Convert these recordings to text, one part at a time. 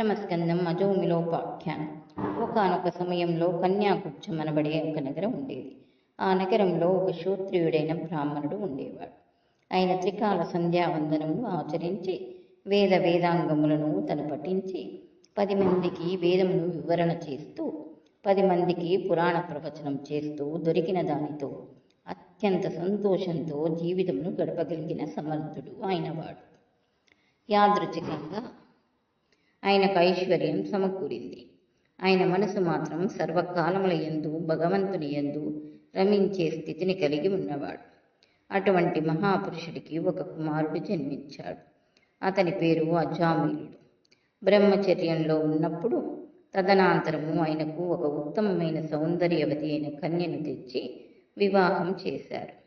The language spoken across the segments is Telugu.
అష్టమస్కందం అజోమిలోపాఖ్యానం. ఒకనొక సమయంలో కన్యాకుబ్జం అనబడే ఒక నగరం ఉండేది. ఆ నగరంలో ఒక శూద్రుడైన బ్రాహ్మణుడు ఉండేవాడు. ఆయన త్రికాల సంధ్యావందనములు ఆచరించి వేద వేదాంగములను తను పఠించి పది మందికి వేదమును వివరణ చేస్తూ పది మందికి పురాణ ప్రవచనం చేస్తూ దొరికిన దానితో అత్యంత సంతోషంతో జీవితమును గడపగలిగిన సమర్థుడు ఆయనవాడు యాదృచ్ఛికంగా ఆయనకు ఐశ్వర్యం సమకూరింది. ఆయన మనసు మాత్రం సర్వకాలముల యందు భగవంతుని యందు రమించే స్థితిని కలిగి ఉన్నవాడు. అటువంటి మహాపురుషుడికి ఒక కుమారుడు జన్మించాడు. అతని పేరు అజామిలుడు. బ్రహ్మచర్యంలో ఉన్నప్పుడు తదనంతరము ఆయనకు ఒక ఉత్తమమైన సౌందర్యవతి అయిన కన్యను తెచ్చి వివాహం చేశారు.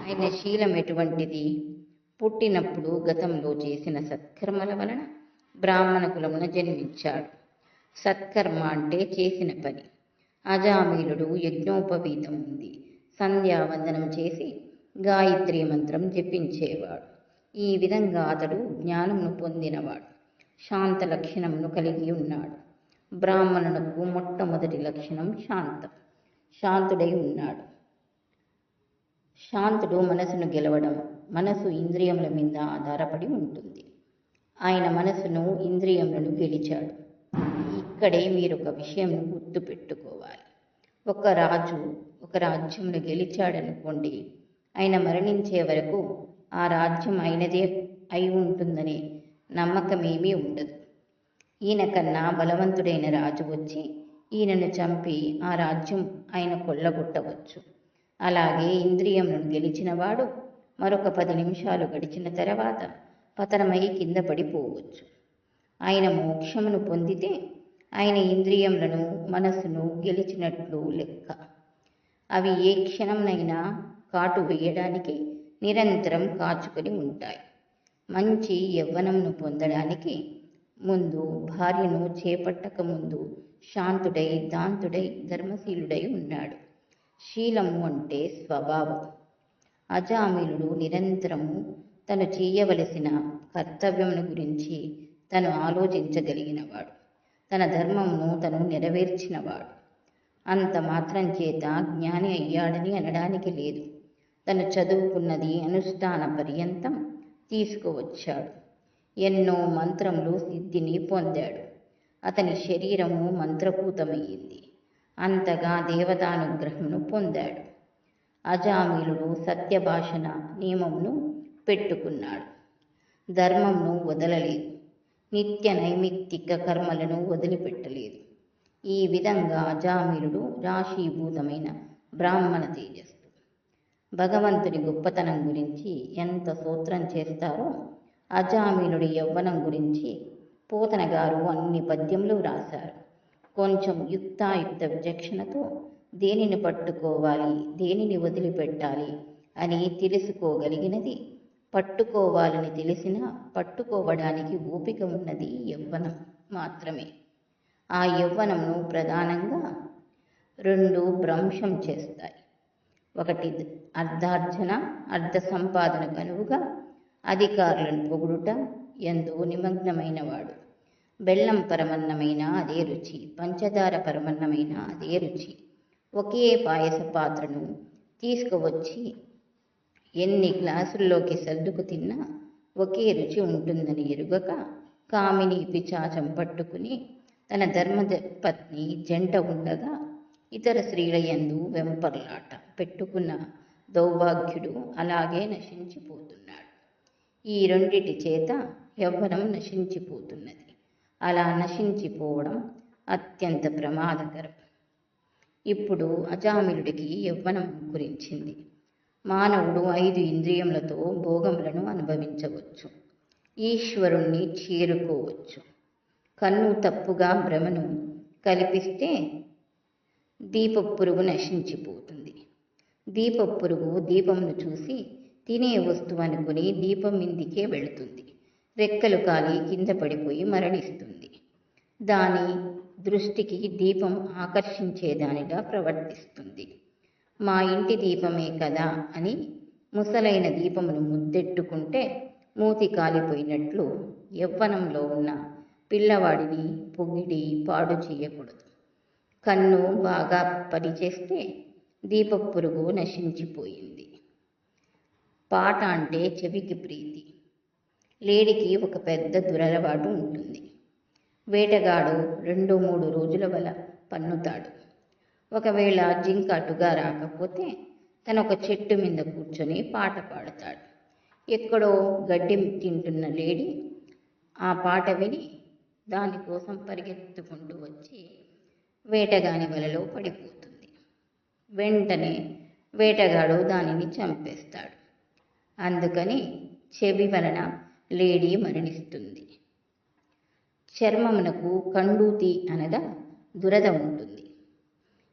ఆయన శీలం ఎటువంటిది? పుట్టినప్పుడు గతంలో చేసిన సత్కర్మల వలన బ్రాహ్మణ కులమున జన్మించాడు. సత్కర్మ అంటే చేసిన పని. అజామీలుడు యజ్ఞోపవీతం ఉంది. సంధ్యావందనం చేసి గాయత్రి మంత్రం జపించేవాడు. ఈ విధంగా అతడు జ్ఞానమును పొందినవాడు. శాంత లక్షణమును కలిగి ఉన్నాడు. బ్రాహ్మణునకు మొట్టమొదటి లక్షణం శాంతం. శాంతుడై ఉన్నాడు. శాంతుడు మనసును గెలవడం మనసు ఇంద్రియముల మీద ఆధారపడి ఉంటుంది. ఆయన మనసును ఇంద్రియములను గెలిచాడు ఇక్కడే మీరు ఒక విషయం గుర్తుపెట్టుకోవాలి. ఒక రాజు ఒక రాజ్యమును గెలిచాడనుకోండి ఆయన మరణించే వరకు ఆ రాజ్యం అయినదే అయి ఉంటుందనే నమ్మకమేమీ ఉండదు. ఈయన కన్నా బలవంతుడైన రాజు వచ్చి ఈయనను చంపి ఆ రాజ్యం ఆయన కొల్లగొట్టవచ్చు. అలాగే ఇంద్రియములను గెలిచినవాడు మరొక పది నిమిషాలు గడిచిన తర్వాత పతనమై కింద పడిపోవచ్చు. ఆయన మోక్షమును పొందితే ఆయన ఇంద్రియములను మనస్సును గెలిచినట్లు లెక్క. అవి ఏ క్షణంనైనా కాటు వేయడానికి నిరంతరం కాచుకొని ఉంటాయి. మంచి యవ్వనమును పొందడానికి ముందు భార్యను చేపట్టక ముందు శాంతుడై దాంతుడై ధర్మశీలుడై ఉన్నాడు. శీలము అంటే స్వభావం. అజామిలుడు నిరంతరము తను చేయవలసిన కర్తవ్యమును గురించి తను ఆలోచించగలిగినవాడు. తన ధర్మమును తను నెరవేర్చినవాడు. అంత మాత్రం చేత జ్ఞాని అయ్యాడని అనడానికి లేదు. తను చదువుకున్నది అనుష్ఠాన పర్యంతం తీసుకువచ్చాడు. ఎన్నో మంత్రములు సిద్ధిని పొందాడు. అతని శరీరము మంత్రపూతమయ్యింది అంతగా దేవతానుగ్రహమును పొందాడు. అజామీలుడు సత్యభాషణ నియమమును పెట్టుకున్నాడు. ధర్మమును వదలలేదు. నిత్య నైమిత్తిక కర్మలను వదిలిపెట్టలేదు. ఈ విధంగా అజామిలుడు రాశీభూతమైన బ్రాహ్మణ తేజస్సు. భగవంతుడి గొప్పతనం గురించి ఎంత సూత్రం చేస్తారో అజామీనుడి యవ్వనం గురించి పోతన గారు అన్ని పద్యములు రాశారు కొంచెం యుక్తాయుక్త విచక్షణతో దేనిని పట్టుకోవాలి దేనిని వదిలిపెట్టాలి అని తెలుసుకోగలిగినది పట్టుకోవాలని తెలిసినా పట్టుకోవడానికి ఓపిక ఉన్నది యవ్వనం మాత్రమే. ఆ యవ్వనంను ప్రధానంగా రెండు భ్రంశం చేస్తాయి. ఒకటి అర్ధార్జన అర్ధ సంపాదన కనువుగా అధికారులను పొగుడుట ఎందు నిమగ్నమైన వాడు బెల్లం పరమన్నమైన అదే రుచి పంచదార పరమన్నమైన అదే రుచి. ఒకే పాయస పాత్రను తీసుకువచ్చి ఎన్ని గ్లాసుల్లోకి సర్దుకు తిన్నా ఒకే రుచి ఉంటుందని ఎరుగక కామిని పిచాచం పట్టుకుని తన ధర్మ పత్ని జంట ఉండగా ఇతర స్త్రీలయందు వెంపర్లాట పెట్టుకున్న దౌర్భాగ్యుడు అలాగే నశించిపోతున్నాడు. ఈ రెండిటి చేత యవ్వనం నశించిపోతున్నది. అలా నశించిపోవడం అత్యంత ప్రమాదకరం. ఇప్పుడు అజామిలుడికి యవ్వనం గురించింది. మానవుడు ఐదు ఇంద్రియములతో భోగములను అనుభవించవచ్చు. ఈశ్వరుణ్ణి చేరుకోవచ్చు. కన్ను తప్పుగా భ్రమను కల్పిస్తే దీపపురుగు నశించిపోతుంది. దీపపురుగు దీపమును చూసి తినే వస్తువు అనుకుని దీపం ఇందికే వెళుతుంది. రెక్కలు కాలి కింద పడిపోయి మరణిస్తుంది. దాని దృష్టికి దీపం ఆకర్షించేదానిగా ప్రవర్తిస్తుంది. మా ఇంటి దీపమే కదా అని ముసలైన దీపమును ముద్దెట్టుకుంటే మూతి కాలిపోయినట్లు యవ్వనంలో ఉన్న పిల్లవాడిని పొగిడి పాడు చేయకూడదు. కన్ను బాగా పనిచేస్తే దీపపురుగు నశించిపోయింది. పాట అంటే చెవికి ప్రీతి. లేడికి ఒక పెద్ద దురలవాటు ఉంటుంది. వేటగాడు రెండు మూడు రోజుల వల పన్నుతాడు. ఒకవేళ జింక అటుగా రాకపోతే తను ఒక చెట్టు మీద కూర్చొని పాట పాడతాడు. ఎక్కడో గడ్డి తింటున్న లేడీ ఆ పాట విని దానికోసం పరిగెత్తుకుంటూ వచ్చి వేటగాని వలలో పడిపోతుంది. వెంటనే వేటగాడు దానిని చంపేస్తాడు. అందుకని చెవి వలన లేడీ మరణిస్తుంది. చర్మమునకు కండూతి అనగా దురద ఉంటుంది.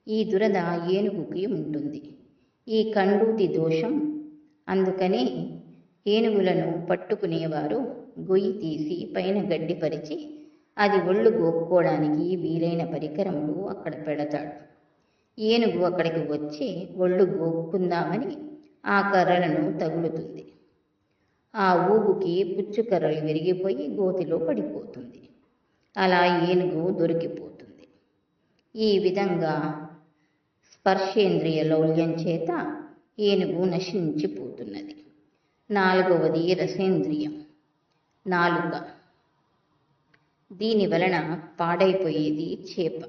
ఈ దురద ఏనుగుకి ఉంటుంది. ఈ కండూతి దోషం. అందుకనే ఏనుగులను పట్టుకునేవారు గొయ్యి తీసి పైన గడ్డి పరిచి అది ఒళ్ళు గోక్కోవడానికి వీలైన పరికరములు అక్కడ పెడతాడు. ఏనుగు అక్కడికి వచ్చి ఒళ్ళు గోక్కుందామని ఆ కర్రలను తగులుతుంది. ఆ ఊగుకి పుచ్చుకర్రలు విరిగిపోయి గోతిలో పడిపోతుంది. అలా ఏనుగు దొరికిపోతుంది. ఈ విధంగా స్పర్శేంద్రియ లౌల్యం చేత ఏనుగు నశించిపోతున్నది. నాలుగవది రసేంద్రియం. నాలుక. దీని వలన పాడైపోయేది చేప.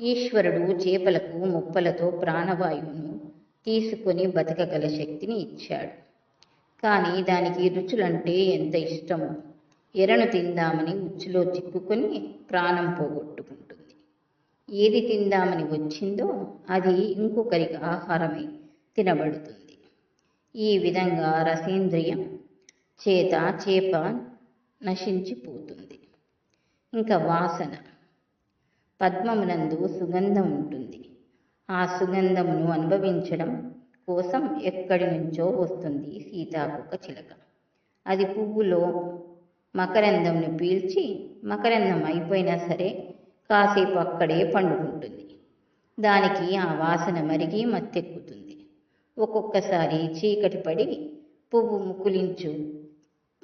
ఈశ్వరుడు చేపలకు ముప్పలతో ప్రాణవాయువును తీసుకొని బతకగల శక్తిని ఇచ్చాడు. కానీ దానికి రుచులంటే ఎంత ఇష్టమో. ఎరను తిందామని ఉచ్చులో చిక్కుకొని ప్రాణం పోగొట్టుకుంది. ఏది తిందామని వచ్చిందో అది ఇంకొకరికి ఆహారమై తినబడుతుంది. ఈ విధంగా రసేంద్రియం చేత చేప నశించిపోతుంది. ఇంకా వాసన. పద్మమునందు సుగంధం ఉంటుంది. ఆ సుగంధమును అనుభవించడం కోసం ఎక్కడి నుంచో వస్తుంది సీతాకుక చిలక. అది పువ్వులో మకరందంను పీల్చి మకరందం అయిపోయినా సరే కాసేపు అక్కడే పండుకుంటుంది. దానికి ఆ వాసన మరిగి మత్తెక్కుతుంది. ఒక్కొక్కసారి చీకటి పడి పువ్వు ముకులించు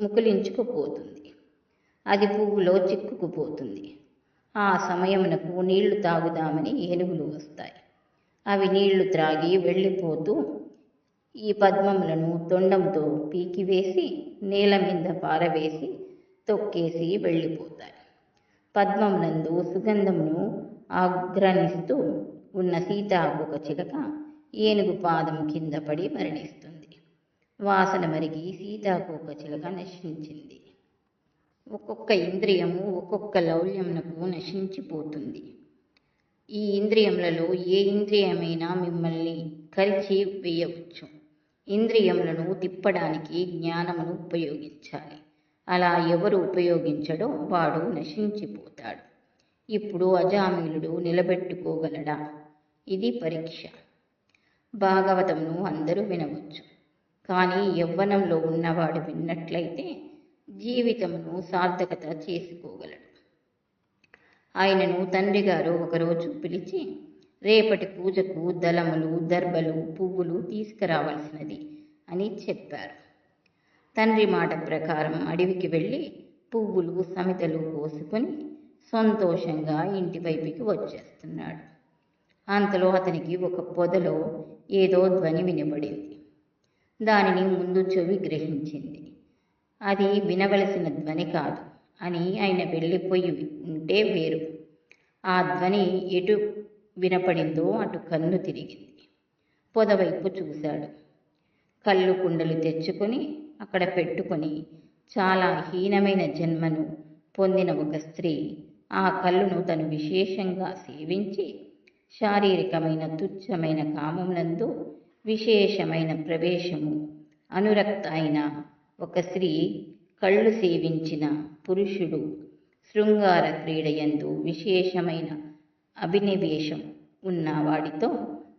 ముకులించుకుపోతుంది. అది పువ్వులో చిక్కుకుపోతుంది. ఆ సమయమునకు నీళ్ళు తాగుదామని ఏనుగులు వస్తాయి. అవి నీళ్ళు త్రాగి వెళ్ళిపోతూ ఈ పద్మములను తొండంతో పీకివేసి నేల మీద పారవేసి తొక్కేసి వెళ్ళిపోతాయి. పద్మమునందు సుగంధమును ఆగ్రహిస్తూ ఉన్న సీతాకొక చిలక ఏనుగు పాదం కింద పడి మరణిస్తుంది. వాసన మరిగి సీతాకోక చిలక నశించింది. ఒక్కొక్క ఇంద్రియము ఒక్కొక్క లౌల్యమునకు నశించిపోతుంది. ఈ ఇంద్రియములలో ఏ ఇంద్రియమైనా మిమ్మల్ని కలిసి వేయవచ్చు ఇంద్రియములను తిప్పడానికి జ్ఞానమును ఉపయోగించాలి. అలా ఎవరు ఉపయోగించడో వాడు నశించిపోతాడు. ఇప్పుడు అజామీలుడు నిలబెట్టుకోగలడా? ఇది పరీక్ష. భాగవతంను అందరూ వినవచ్చు. కానీ యవ్వనంలో ఉన్నవాడు విన్నట్లయితే జీవితమును సార్థకత చేసుకోగలడు. ఆయనను తండ్రి గారు ఒకరోజు పిలిచి రేపటి పూజకు దళములు దర్బలు పువ్వులు తీసుకురావాల్సినది అని చెప్పారు. తండ్రి మాట ప్రకారం అడవికి వెళ్ళి పువ్వులు సమితలు కోసుకొని సంతోషంగా ఇంటి వైపుకి వచ్చేస్తున్నాడు. అంతలో అతనికి ఒక పొదలో ఏదో ధ్వని వినబడింది. దానిని ముందు చెవి గ్రహించింది. అది వినవలసిన ధ్వని కాదు అని ఆయన వెళ్ళిపోయి ఉంటే వేరు. ఆ ధ్వని ఎటు వినపడిందో అటు కన్ను తిరిగింది. పొదవైపు చూశాడు. కళ్ళు కుండలు తెచ్చుకొని అక్కడ పెట్టుకొని చాలా హీనమైన జన్మను పొందిన ఒక స్త్రీ ఆ కళ్ళును తను విశేషంగా సేవించి శారీరకమైన తుచ్చమైన కామమునందు విశేషమైన ప్రవేశము. అనురక్త అయిన ఒక స్త్రీ కళ్ళు సేవించిన పురుషుడు శృంగార క్రీడయందు విశేషమైన అభినివేశం ఉన్నవాడితో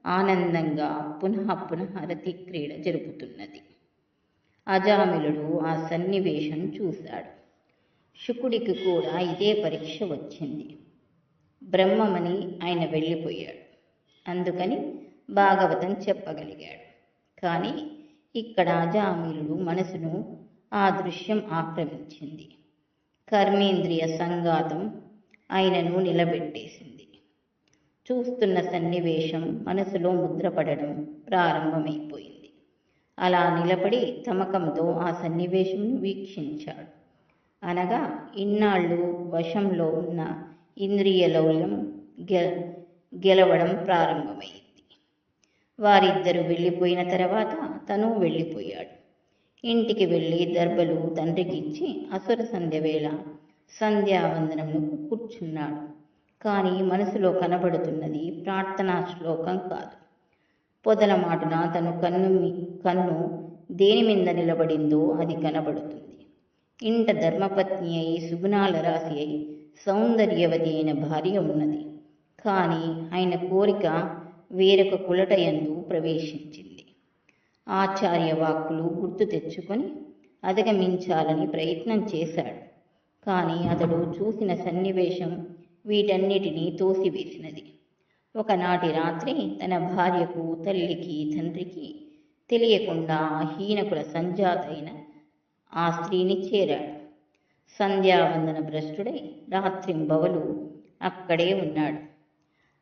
ఆనందంగా పునః పునః రతి క్రీడ జరుపుతున్నది. అజామిలుడు ఆ సన్నివేశం చూశాడు. శుకుడికి కూడా ఇదే పరీక్ష వచ్చింది. బ్రహ్మమని ఆయన వెళ్ళిపోయాడు. అందుకని భాగవతం చెప్పగలిగాడు. కానీ ఇక్కడ అజామిలుడు మనసును ఆ దృశ్యం ఆక్రమించింది. కర్మేంద్రియ సంఘాతం ఆయనను నిలబెట్టేసింది. చూస్తున్న సన్నివేశం మనసులో ముద్రపడడం ప్రారంభమైపోయింది. అలా నిలబడి తమకంతో ఆ సన్నివేశంను వీక్షించాడు. అనగా ఇన్నాళ్ళు వశంలో ఉన్న ఇంద్రియ లౌల్యం గె గెలవడం ప్రారంభమైంది. వారిద్దరూ వెళ్ళిపోయిన తర్వాత తను వెళ్ళిపోయాడు. ఇంటికి వెళ్ళి దర్బలు తండ్రికిచ్చి అసుర సంధ్య వేళ సంధ్యావందనములకు కూర్చున్నాడు. కానీ మనసులో కనబడుతున్నది ప్రార్థనా శ్లోకం కాదు. పొదల మాటున తను కన్ను కన్ను దేని మీద నిలబడిందో అది కనబడుతుంది. ఇంట ధర్మపత్ని అయి సుగుణాల రాశి అయి సౌందర్యవతి అయిన భార్య ఉన్నది. కానీ ఆయన కోరిక వేరొక కులటయందు ప్రవేశించింది. ఆచార్య వాక్కులు గుర్తు తెచ్చుకొని అధిగమించాలని ప్రయత్నం చేశాడు. కానీ అతడు చూసిన సన్నివేశం వీటన్నిటినీ తోసివేసినది. ఒకనాటి రాత్రి తన భార్యకు తల్లికి తండ్రికి తెలియకుండా హీనకుల సంజాతైన ఆ స్త్రీని చేరాడు. సంధ్యావందన భ్రష్టుడై రాత్రింబవలు అక్కడే ఉన్నాడు.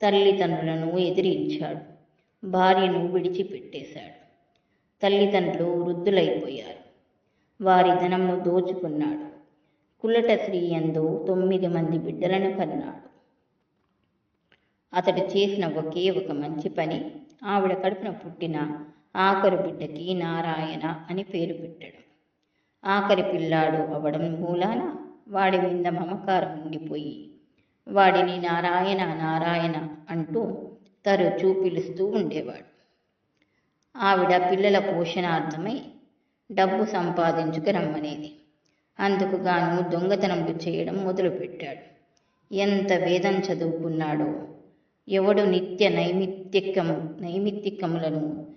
తల్లిదండ్రులను ఎదిరించాడు. భార్యను విడిచిపెట్టేశాడు. తల్లిదండ్రులు వృద్ధులైపోయారు. వారి ధనమును దోచుకున్నాడు. కులట స్త్రీ యందు తొమ్మిది మంది బిడ్డలను కన్నాడు. అతడు చేసిన ఒకే ఒక మంచి పని. ఆవిడ కడుపున పుట్టిన ఆఖరు బిడ్డకి నారాయణ అని పేరు పెట్టడం. ఆఖరి పిల్లాడు అవడం మూలాన వాడి మీద మమకారం ఉండిపోయి వాడిని నారాయణ నారాయణ అంటూ తరచూ పిలుస్తూ ఉండేవాడు. ఆవిడ పిల్లల పోషణార్థమై డబ్బు సంపాదించుకు రమ్మనేది. అందుకు గాను దొంగతనములు చేయడం మొదలుపెట్టాడు. ఎంత వేదం చదువుకున్నాడో ఎవడు నిత్య నైమిత్తికము నైమిత్తికములను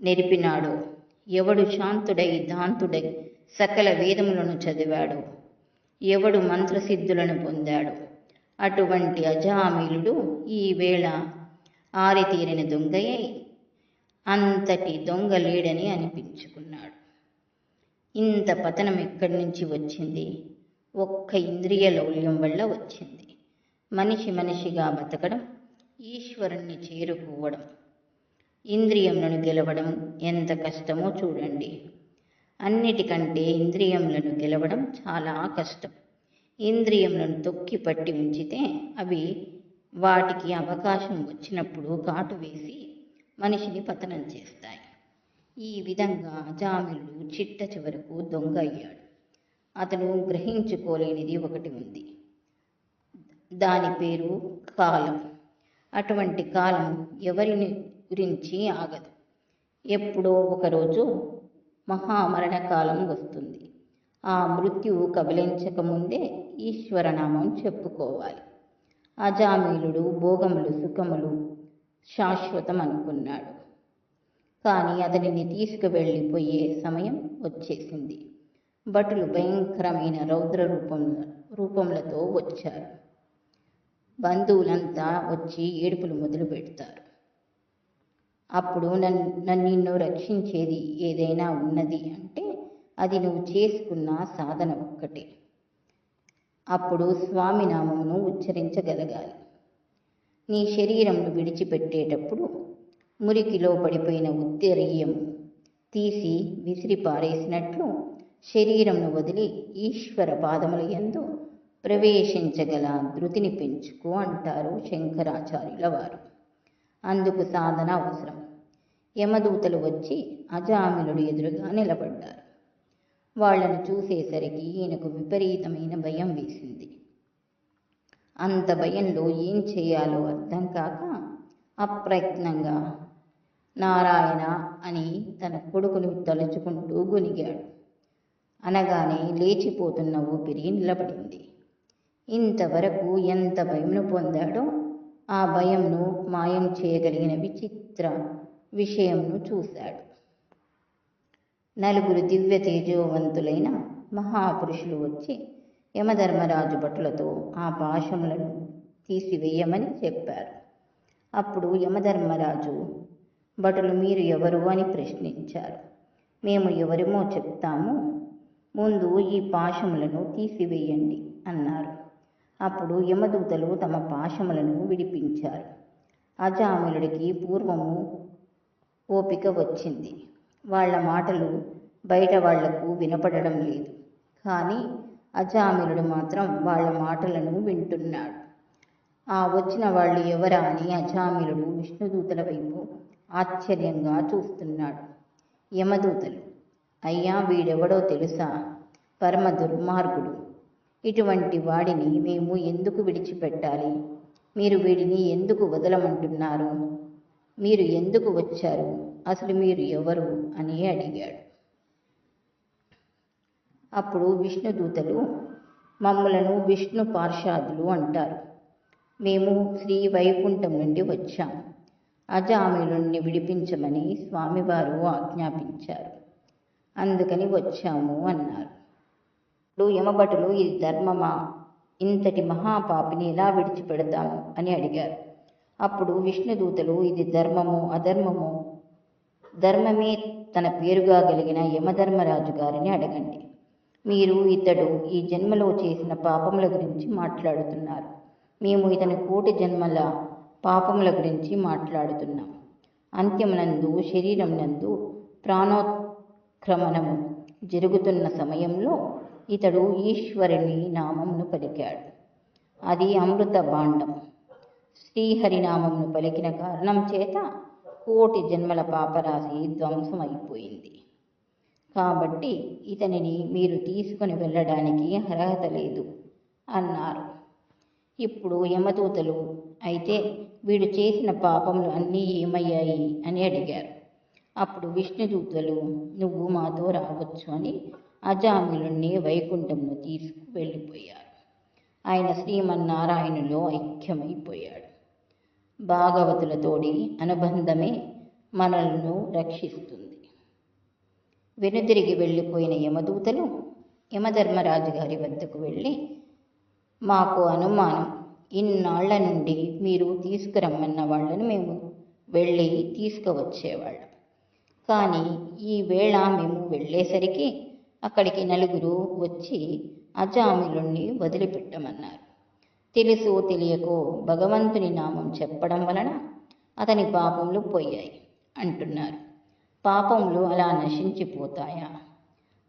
నెరిపినాడో ఎవడు శాంతుడై దాంతుడై సకల వేదములను చదివాడో ఎవడు మంత్రసిద్ధులను పొందాడో అటువంటి అజామీలుడు ఈవేళ ఆరితీరిన దొంగయ్యై అంతటి దొంగ లేడని అనిపించుకున్నాడు. ఇంత పతనం ఎక్కడి నుంచి వచ్చింది? ఒక్క ఇంద్రియ లౌల్యం వల్ల వచ్చింది. మనిషి మనిషిగా బతకడం ఈశ్వరుణ్ణి చేరుకోవడం ఇంద్రియములను గెలవడం ఎంత కష్టమో చూడండి. అన్నిటికంటే ఇంద్రియములను గెలవడం చాలా కష్టం. ఇంద్రియములను తొక్కి పట్టి ఉంచితే అవి వాటికి అవకాశం వచ్చినప్పుడు కాటు వేసి మనిషిని పతనం చేస్తాయి. ఈ విధంగా జామిలు చిట్ట చివరకు దొంగ అయ్యాడు. అతను గ్రహించుకోలేనిది ఒకటి ఉంది. దాని పేరు కాలం. అటువంటి కాలం ఎవరిని గురించి ఆగదు. ఎప్పుడో ఒకరోజు మహామరణకాలం వస్తుంది. ఆ మృత్యువు కబలించక ముందే ఈశ్వరనామం చెప్పుకోవాలి. అజామీలుడు భోగములు సుఖములు శాశ్వతం అనుకున్నాడు. కానీ అతనిని తీసుకువెళ్ళిపోయే సమయం వచ్చేసింది. భటులు భయంకరమైన రౌద్ర రూపం రూపములతో వచ్చారు. బంధువులంతా వచ్చి ఏడుపులు మొదలు పెడతారు. అప్పుడు నన్ను నన్ను నిన్ను రక్షించేది ఏదైనా ఉన్నది అంటే అది నువ్వు చేసుకున్న సాధన ఒక్కటే. అప్పుడు స్వామి నామమును ఉచ్చరించగలగాలి. నీ శరీరంను విడిచిపెట్టేటప్పుడు మురికిలో పడిపోయిన ఉత్తరీయం తీసి విసిరి పారేసినట్లు శరీరంను వదిలి ఈశ్వర పాదముల ఎందు ప్రవేశించగల ధృతిని పెంచుకో అంటారు శంకరాచార్యుల వారు. అందుకు సాధన అవసరం. యమదూతలు వచ్చి అజామిలుడు ఎదురుగా నిలబడ్డారు. వాళ్ళను చూసేసరికి ఈయనకు విపరీతమైన భయం వేసింది. అంత భయంలో ఏం చేయాలో అర్థం కాక అప్రయత్నంగా నారాయణ అని తన కొడుకుని తలుచుకుంటూ గునిగాడు అనగానే లేచిపోతున్న ఊపిరి నిలబడింది. ఇంతవరకు ఎంత భయమును పొందాడో ఆ భయంను మాయం చేయగలిగిన విచిత్ర విషయంను చూశాడు. నలుగురు దివ్య తేజోవంతులైన మహాపురుషులు వచ్చి యమధర్మరాజు భటులతో ఆ పాశములను తీసివేయమని చెప్పారు. అప్పుడు యమధర్మరాజు భటులు మీరు ఎవరు అని ప్రశ్నించారు. మేము ఎవరిమో చెప్తాము. ముందు ఈ పాశములను తీసివేయండి అన్నారు. అప్పుడు యమదూతలు తమ పాశములను విడిపించారు. అజామిలుడికి పూర్వము ఓపిక వచ్చింది. వాళ్ళ మాటలు బయట వాళ్ళకు వినపడడం లేదు. కానీ అజామిలుడు మాత్రం వాళ్ళ మాటలను వింటున్నాడు. ఆ వచ్చిన వాళ్ళు ఎవరా అని అజామిలుడు విష్ణుదూతల వైపు ఆశ్చర్యంగా చూస్తున్నాడు. యమదూతలు అయ్యా వీడెవడో తెలుసా? పరమ దుర్మార్గుడు. ఇటువంటి వాడిని మేము ఎందుకు విడిచిపెట్టాలి? మీరు వీడిని ఎందుకు వదలమంటున్నారు? మీరు ఎందుకు వచ్చారు? అసలు మీరు ఎవరు? అని అడిగాడు. అప్పుడు విష్ణుదూతలు మమ్మలను విష్ణు పార్షాదులు అంటారు. మేము శ్రీ వైకుంఠం నుండి వచ్చాం. అజామిలుణ్ణి విడిపించమని స్వామివారు ఆజ్ఞాపించారు. అందుకని వచ్చాము అన్నారు. ఇప్పుడు యమభటులు ఇది ధర్మమా? ఇంతటి మహాపాపిని ఎలా విడిచిపెడతాము? అని అడిగారు. అప్పుడు విష్ణుదూతలు ఇది ధర్మము అధర్మము? ధర్మమే తన పేరుగా కలిగిన యమధర్మరాజు గారిని అడగండి. మీరు ఇతడు ఈ జన్మలో చేసిన పాపముల గురించి మాట్లాడుతున్నారు. మేము ఇతని కోటి జన్మల పాపముల గురించి మాట్లాడుతున్నాం. అంత్యమునందు శరీరం నందు ప్రాణోత్క్రమణము జరుగుతున్న సమయంలో ఇతడు ఈశ్వరుని నామమును పలికాడు. అది అమృత భాండం. శ్రీహరినామమును పలికిన కారణం చేత కోటి జన్మల పాపరాశి ధ్వంసం అయిపోయింది కాబట్టి ఇతనిని మీరు తీసుకుని వెళ్ళడానికి అర్హత లేదు అన్నారు. ఇప్పుడు యమదూతలు అయితే వీడు చేసిన పాపములు అన్నీ ఏమయ్యాయి? అని అడిగారు. అప్పుడు విష్ణుదూతలు నువ్వు మాతో రావచ్చు అని అజామిలుణ్ణి వైకుంఠంను తీసుకు వెళ్ళిపోయారు. ఆయన శ్రీమన్నారాయణులో ఐక్యమైపోయాడు. భాగవతులతోడి అనుబంధమే మనలను రక్షిస్తుంది. వెనుతిరిగి వెళ్ళిపోయిన యమదూతలు యమధర్మరాజు గారి వద్దకు వెళ్ళి మాకు అనుమానం. ఇన్నాళ్ళ నుండి మీరు తీసుకురమ్మన్న వాళ్ళను మేము వెళ్ళి తీసుకువచ్చేవాళ్ళం. కానీ ఈ వేళ మేము వెళ్ళేసరికి అక్కడికి నలుగురు వచ్చి అజామిలుణ్ణి వదిలిపెట్టమన్నారు. తెలుసో తెలియకో భగవంతుని నామం చెప్పడం వలన అతని పాపములు పోయాయి అంటున్నారు. పాపములు అలా నశించిపోతాయా?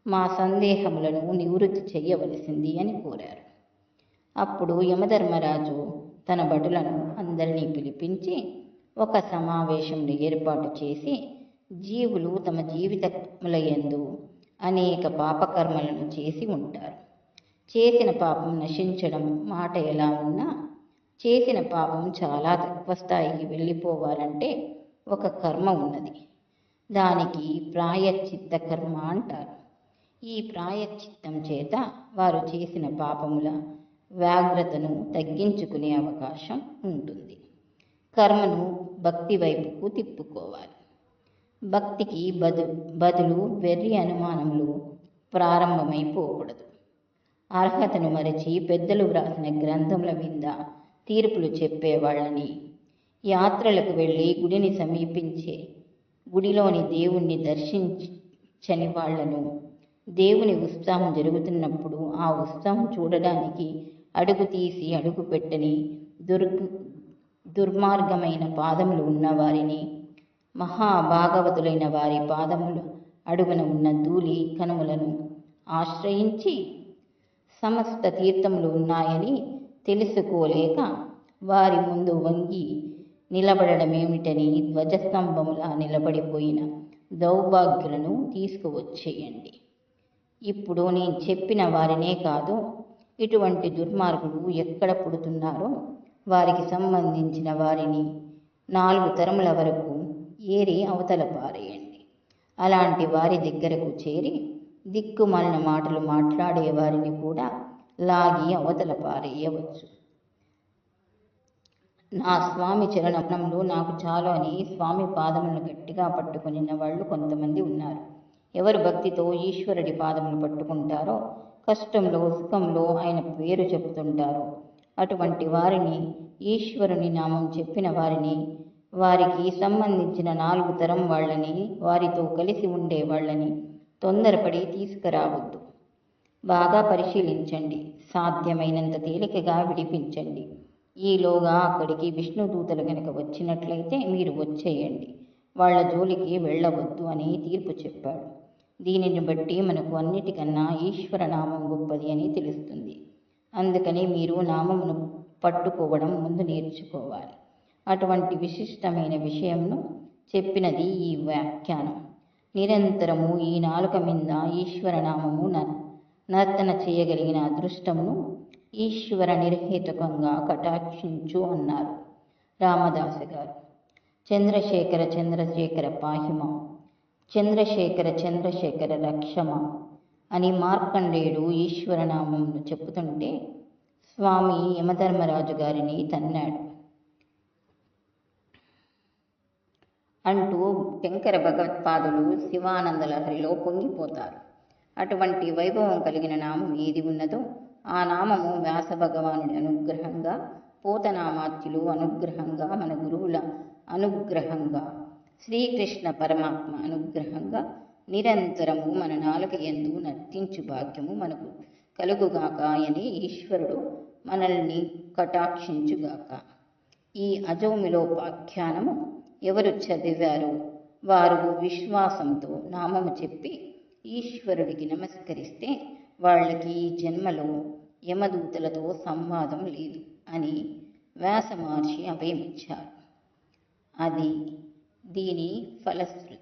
మా సందేహములను నివృత్తి చెయ్యవలసింది అని కోరారు. అప్పుడు యమధర్మరాజు తన భటులను అందరినీ పిలిపించి ఒక సమావేశంను ఏర్పాటు చేసి జీవులు తమ జీవితములయందు అనేక పాపకర్మలను చేసి ఉంటారు. చేసిన పాపం నశించడం మాట ఎలా ఉన్నా చేసిన పాపం చాలా తక్కువ స్థాయికి వెళ్ళిపోవాలంటే ఒక కర్మ ఉన్నది. దానికి ప్రాయశ్చిత్త కర్మ అంటారు. ఈ ప్రాయశ్చిత్తం చేత వారు చేసిన పాపముల వ్యాగ్రతను తగ్గించుకునే అవకాశం ఉంటుంది. కర్మను భక్తి వైపుకు తిప్పుకోవాలి. భక్తికి బదు బదులు వెర్రి అనుమానములు ప్రారంభమైపోకూడదు అర్హతను మరచి పెద్దలు వ్రాసిన గ్రంథముల మీద తీర్పులు చెప్పేవాళ్ళని యాత్రలకు వెళ్ళి గుడిని సమీపించే గుడిలోని దేవుణ్ణి దర్శించని వాళ్ళను దేవుని ఉత్సాహం జరుగుతున్నప్పుడు ఆ ఉత్సాహం చూడడానికి అడుగు తీసి అడుగు పెట్టని దుర్ దుర్మార్గమైన పాదములు ఉన్నవారిని మహాభాగవతులైన వారి పాదములు అడుగున ఉన్న ధూళి కనుమలను ఆశ్రయించి సమస్త తీర్థములు ఉన్నాయని తెలుసుకోలేక వారి ముందు వంగి నిలబడడమేమిటని ధ్వజస్తంభములా నిలబడిపోయిన దౌర్భాగ్యులను తీసుకువచ్చేయండి. ఇప్పుడు నేను చెప్పిన వారినే కాదు ఇటువంటి దుర్మార్గులు ఎక్కడ పుడుతున్నారో వారికి సంబంధించిన వారిని నాలుగు తరముల వరకు ఏరి అవతల పారేయండి. అలాంటి వారి దగ్గరకు చేరి దిక్కుమాలిన మాటలు మాట్లాడే వారిని కూడా లాగి అవతల పారేయవచ్చు. నా స్వామి చరణంలో నాకు చాలు అని స్వామి పాదములను గట్టిగా పట్టుకునిన వాళ్ళు కొంతమంది ఉన్నారు. ఎవరు భక్తితో ఈశ్వరుడి పాదములు పట్టుకుంటారో కష్టంలో సుఖంలో ఆయన పేరు చెబుతుంటారో. అటువంటి వారిని ఈశ్వరుని నామం చెప్పిన వారిని వారికి సంబంధించిన నాలుగు తరం వాళ్ళని వారితో కలిసి ఉండే వాళ్ళని తొందరపడి తీసుకురావద్దు. బాగా పరిశీలించండి. సాధ్యమైనంత తేలికగా విడిపించండి. ఈలోగా అక్కడికి విష్ణుదూతలు కనుక వచ్చినట్లయితే మీరు వచ్చేయండి. వాళ్ళ జోలికి వెళ్ళవద్దు అని తీర్పు చెప్పాడు. దీనిని బట్టి మనకు అన్నిటికన్నా ఈశ్వర నామం గొప్పది అని తెలుస్తుంది. అందుకని మీరు నామమును పట్టుకోవడం ముందు నేర్చుకోవాలి. అటువంటి విశిష్టమైన విషయంను చెప్పినది ఈ వ్యాఖ్యానం. నిరంతరము ఈ నాలుక మీద ఈశ్వర నామము న- నర్తన చేయగలిగిన అదృష్టమును ఈశ్వర నిర్హేతుకంగా కటాక్షించు అన్నారు రామదాసు గారు. చంద్రశేఖర చంద్రశేఖర పాహిమ చంద్రశేఖర చంద్రశేఖర రక్షమ అని మార్కండేయుడు ఈశ్వరనామంను చెప్పుతుంటే స్వామి యమధర్మరాజు గారిని తన్నాడు. అంటూ శంకర భగవత్పాదులు శివానందలహరిలో పొంగిపోతారు. అటువంటి వైభవం కలిగిన నామం ఏది ఉన్నదో ఆ నామము వ్యాస భగవానుడి అనుగ్రహంగా పోతనామాత్యులు అనుగ్రహంగా మన గురువుల అనుగ్రహంగా శ్రీకృష్ణ పరమాత్మ అనుగ్రహంగా నిరంతరము మన నాలుక ఎందు నర్తించు భాగ్యము మనకు కలుగుగాక అని ఈశ్వరుడు మనల్ని కటాక్షించుగాక. ఈ అజోమిలోపాఖ్యానము ఎవరు చదివారో వారు విశ్వాసంతో నామము చెప్పి ఈశ్వరుడికి నమస్కరిస్తే వాళ్ళకి ఈ జన్మలో యమదూతలతో సంవాదం లేదు అని వ్యాసమహర్షి అభయమిచ్చారు. అది దీని ఫలశ్రుతి.